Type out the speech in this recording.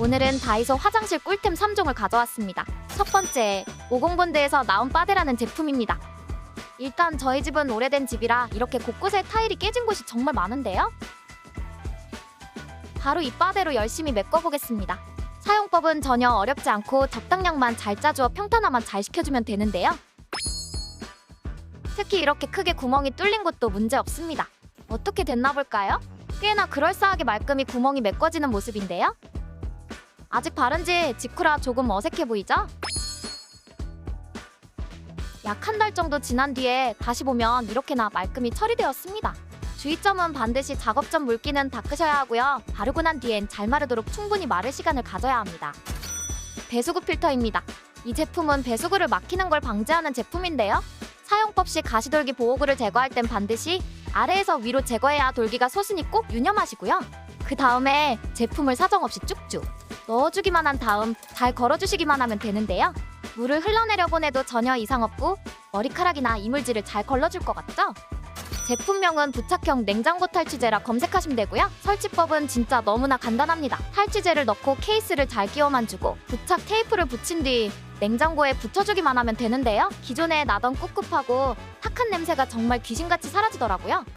오늘은 다이소 화장실 꿀템 3종을 가져왔습니다. 첫 번째, 오공본드에서 나온 빠데라는 제품입니다. 일단 저희 집은 오래된 집이라 이렇게 곳곳에 타일이 깨진 곳이 정말 많은데요. 바로 이 빠데로 열심히 메꿔보겠습니다. 사용법은 전혀 어렵지 않고 적당량만 잘 짜주어 평탄화만 잘 시켜주면 되는데요. 특히 이렇게 크게 구멍이 뚫린 곳도 문제 없습니다. 어떻게 됐나 볼까요? 꽤나 그럴싸하게 말끔히 구멍이 메꿔지는 모습인데요. 아직 바른지 직후라 조금 어색해 보이죠? 약 한 달 정도 지난 뒤에 다시 보면 이렇게나 말끔히 처리되었습니다. 주의점은 반드시 작업 전 물기는 닦으셔야 하고요. 바르고 난 뒤엔 잘 마르도록 충분히 마를 시간을 가져야 합니다. 배수구 필터입니다. 이 제품은 배수구를 막히는 걸 방지하는 제품인데요. 사용법 시 가시돌기 보호구를 제거할 땐 반드시 아래에서 위로 제거해야 돌기가 솟으니 꼭 유념하시고요. 그 다음에 제품을 사정없이 쭉쭉 넣어주기만 한 다음 잘 걸어주시기만 하면 되는데요. 물을 흘러내려 보내도 전혀 이상 없고 머리카락이나 이물질을 잘 걸러줄 것 같죠? 제품명은 부착형 냉장고 탈취제라 검색하시면 되고요. 설치법은 진짜 너무나 간단합니다. 탈취제를 넣고 케이스를 잘 끼워만 주고 부착 테이프를 붙인 뒤 냉장고에 붙여주기만 하면 되는데요. 기존에 나던 꿉꿉하고 탁한 냄새가 정말 귀신같이 사라지더라고요.